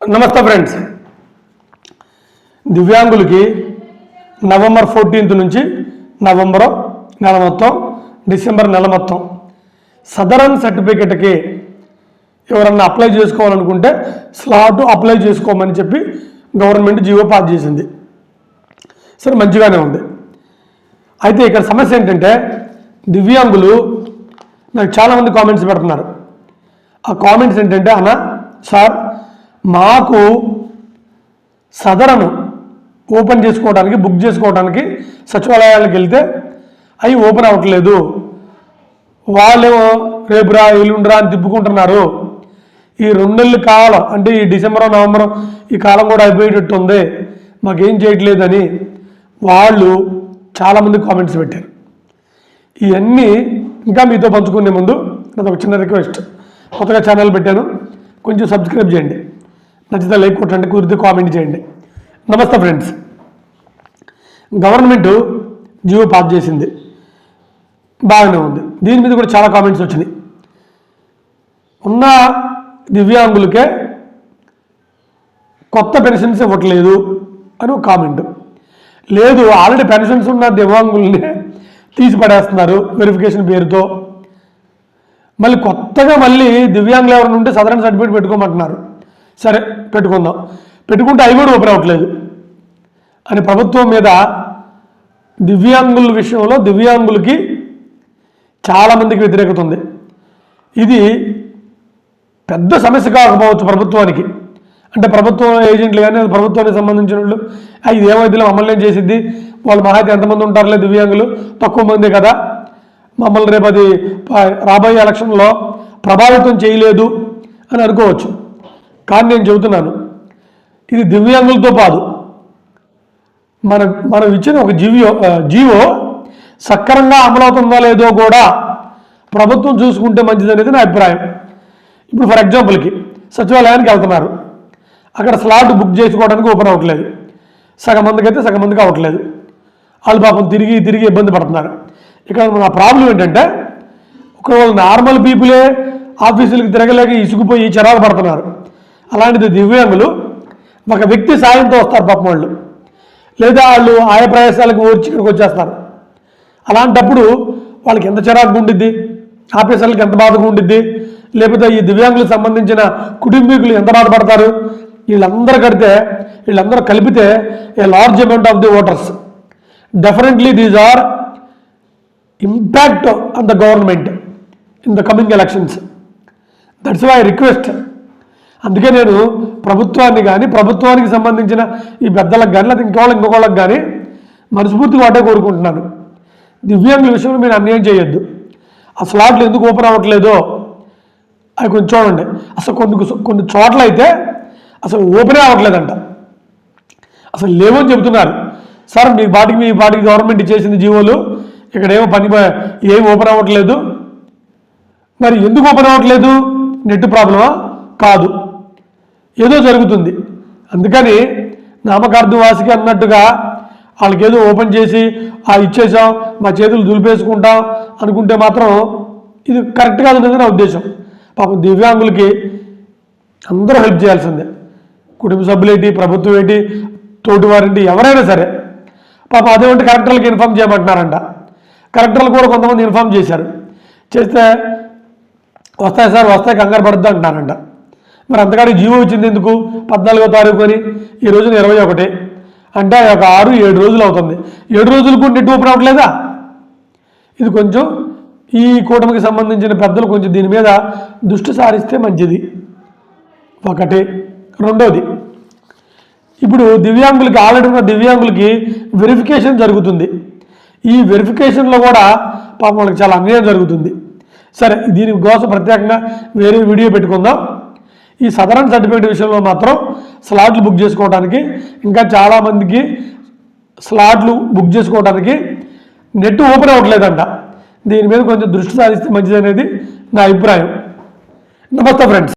నమస్తే ఫ్రెండ్స్. దివ్యాంగులకి November fourteenth నుంచి నవంబర్ నెల మొత్తం డిసెంబర్ నెల మొత్తం సదరన్ సర్టిఫికెట్కి ఎవరన్నా అప్లై చేసుకోవాలనుకుంటే స్లాట్ అప్లై చేసుకోమని చెప్పి గవర్నమెంట్ జీవో పాస్ చేసింది. సరే మంచిగానే ఉంది. అయితే ఇక్కడ సమస్య ఏంటంటే దివ్యాంగులు నాకు చాలామంది కామెంట్స్ పెడుతున్నారు. ఆ కామెంట్స్ ఏంటంటే అన్న సార్ మాకు సదరను ఓపెన్ చేసుకోవడానికి బుక్ చేసుకోవడానికి సచివాలయాలకు వెళ్తే అవి ఓపెన్ అవ్వట్లేదు. వాళ్ళేమో రేపురా ఎల్లుండిరా అని తిప్పుకుంటున్నారు. ఈ రెండు నెలలు కాలం అంటే ఈ డిసెంబర్ నవంబర్ ఈ కాలం కూడా అయిపోయేటట్టు ఉంది. మాకేం చేయట్లేదని వాళ్ళు చాలామంది కామెంట్స్ పెట్టారు. ఇవన్నీ ఇంకా మీతో పంచుకునే ముందు నాకు ఒక చిన్న రిక్వెస్ట్. కొత్తగా ఛానల్ పెట్టాను. కొంచెం సబ్స్క్రైబ్ చేయండి. నచ్చితే లైక్ కొట్టండి కుదిరితే కామెంట్ చేయండి. నమస్తే ఫ్రెండ్స్. గవర్నమెంట్ జియో పాస్ చేసింది. బాగానే ఉంది. దీని మీద కూడా చాలా కామెంట్స్ వచ్చినాయి. ఉన్న దివ్యాంగులకే కొత్త పెన్షన్స్ ఇవ్వట్లేదు అని ఒక కామెంట్. లేదు ఆల్రెడీ పెన్షన్స్ ఉన్న దివ్యాంగుల్ని తీసి పడేస్తున్నారు వెరిఫికేషన్ పేరుతో. మళ్ళీ కొత్తగా మళ్ళీ దివ్యాంగులు ఎవరైనా ఉంటే సదరన్ సర్టిఫికేట్ పెట్టుకోమంటున్నారు. సరే పెట్టుకుందాం. పెట్టుకుంటే అవి కూడా ఓపెన్ అవ్వట్లేదు. అని ప్రభుత్వం మీద దివ్యాంగుల విషయంలో దివ్యాంగులకి చాలామందికి వ్యతిరేకత ఉంది. ఇది పెద్ద సమస్య కాకపోవచ్చు ప్రభుత్వానికి. అంటే ప్రభుత్వం ఏజెంట్లు కానీ ప్రభుత్వానికి సంబంధించిన వాళ్ళు ఇది ఏమైతే మమ్మల్ని ఏం చేసిద్ది వాళ్ళు మహా అయితే ఎంతమంది ఉంటారులే దివ్యాంగులు? తక్కువ మందే కదా. మమ్మల్ని రేపు అది రాబోయే ఎలక్షన్లో ప్రభావితం చేయలేదు అని అనుకోవచ్చు. కానీ నేను చెబుతున్నాను ఇది దివ్యాంగులతో పాదు మన మనం ఇచ్చిన ఒక జీవో జీవో సక్రమంగా అమలవుతుందో లేదో కూడా ప్రభుత్వం చూసుకుంటే మంచిదనేది నా అభిప్రాయం. ఇప్పుడు ఫర్ ఎగ్జాంపుల్కి సచివాలయానికి వెళ్తున్నారు. అక్కడ స్లాట్ బుక్ చేసుకోవడానికి ఓపెన్ అవ్వట్లేదు. సగం మందికి అయితే సగం మందికి అవ్వట్లేదు. వాళ్ళు పాపం తిరిగి తిరిగి ఇబ్బంది పడుతున్నారు. ఇక్కడ నా ప్రాబ్లం ఏంటంటే ఒకవేళ నార్మల్ పీపులే ఆఫీసులకు తిరగలేక ఇసుకుపోయి చిరాకు పడుతున్నారు. అలాంటిది దివ్యాంగులు ఒక వ్యక్తి సాయంతో వస్తారు పాపం వాళ్ళు. లేదా వాళ్ళు ఆయా ప్రదేశాలకు వచ్చి ఇక్కడికి వచ్చేస్తారు. అలాంటప్పుడు వాళ్ళకి ఎంత చిరాకు ఉండిద్ది? ఆఫీసర్లకు ఎంత బాధగా ఉండిద్ది? లేకపోతే ఈ దివ్యాంగులకు సంబంధించిన కుటుంబీకులు ఎంత బాధపడతారు? వీళ్ళందరూ కడితే వీళ్ళందరూ కలిపితే a large amount of the voters definitely these are impact on the government in the coming elections that's why request అందుకే నేను ప్రభుత్వాన్ని కానీ ప్రభుత్వానికి సంబంధించిన ఈ పెద్దలకు కానీ లేదా ఇంకోళ్ళకి ఇంకొకళ్ళకి కానీ మనస్ఫూర్తిగా వాటే కోరుకుంటున్నాను. దివ్యాంగుల విషయంలో మీరు అన్యాయం చేయొద్దు. ఆ స్లాట్లు ఎందుకు ఓపెన్ అవ్వట్లేదో అవి కొంచెం చూడండి. అసలు కొన్ని కొన్ని చోట్ల అయితే అసలు ఓపెనే అవ్వట్లేదంట. అసలు లేవని చెబుతున్నారు. సార్ మీ పాటికి మీ పాటికి గవర్నమెంట్ ఇచ్చేసింది జీవోలు. ఇక్కడేమో పని ప- ఏం ఓపెన్ అవ్వట్లేదు. మరి ఎందుకు ఓపెన్ అవ్వట్లేదు? నెట్ ప్రాబ్లమా? కాదు. ఏదో జరుగుతుంది. అందుకని నామకార్థవాసికి అన్నట్టుగా వాళ్ళకి ఏదో ఓపెన్ చేసి ఆ ఇచ్చేసాం మా చేతులు దులిపేసుకుంటాం అనుకుంటే మాత్రం ఇది కరెక్ట్ కాదనేది నా ఉద్దేశం. పాపం దివ్యాంగులకి అందరూ హెల్ప్ చేయాల్సిందే. కుటుంబ సభ్యులేంటి ప్రభుత్వం ఏంటి తోటివారేంటి ఎవరైనా సరే. పాప అదేమంటే కలెక్టర్లకు ఇన్ఫామ్ చేయమంటున్నారంట. కలెక్టర్లు కూడా కొంతమంది ఇన్ఫామ్ చేశారు. చేస్తే వస్తాయి సార్ వస్తాయి కంగారు పడుద్ది అంటున్నారంట. మరి అంతకాడికి జీవో ఇచ్చింది ఎందుకు? పద్నాలుగో తారీఖు అని. ఈ రోజున ఇరవై ఒకటి. అంటే ఒక ఆరు ఏడు రోజులు అవుతుంది. ఏడు రోజులకు నెట్ ఓపెన్ అవ్వట్లేదా ఇది కొంచెం ఈ కూటమికి సంబంధించిన పెద్దలు కొంచెం దీని మీద దృష్టి సారిస్తే మంచిది. ఒకటి. రెండోది ఇప్పుడు దివ్యాంగులకి ఆల్రెడీ ఉన్న దివ్యాంగులకి వెరిఫికేషన్ జరుగుతుంది. ఈ వెరిఫికేషన్లో కూడా పాపం వాళ్ళకి చాలా అన్యాయం జరుగుతుంది. సరే దీని కోసం ప్రత్యేకంగా వేరే వీడియో పెట్టుకుందాం. ఈ సదరన్ సర్టిఫికేట్ విషయంలో మాత్రం స్లాట్లు బుక్ చేసుకోవడానికి ఇంకా చాలామందికి స్లాట్లు బుక్ చేసుకోవడానికి నెట్ ఓపెన్ అవ్వట్లేదంట. దీని మీద కొంచెం దృష్టి సారిస్తే మంచిదనేది నా అభిప్రాయం. నమస్తే ఫ్రెండ్స్.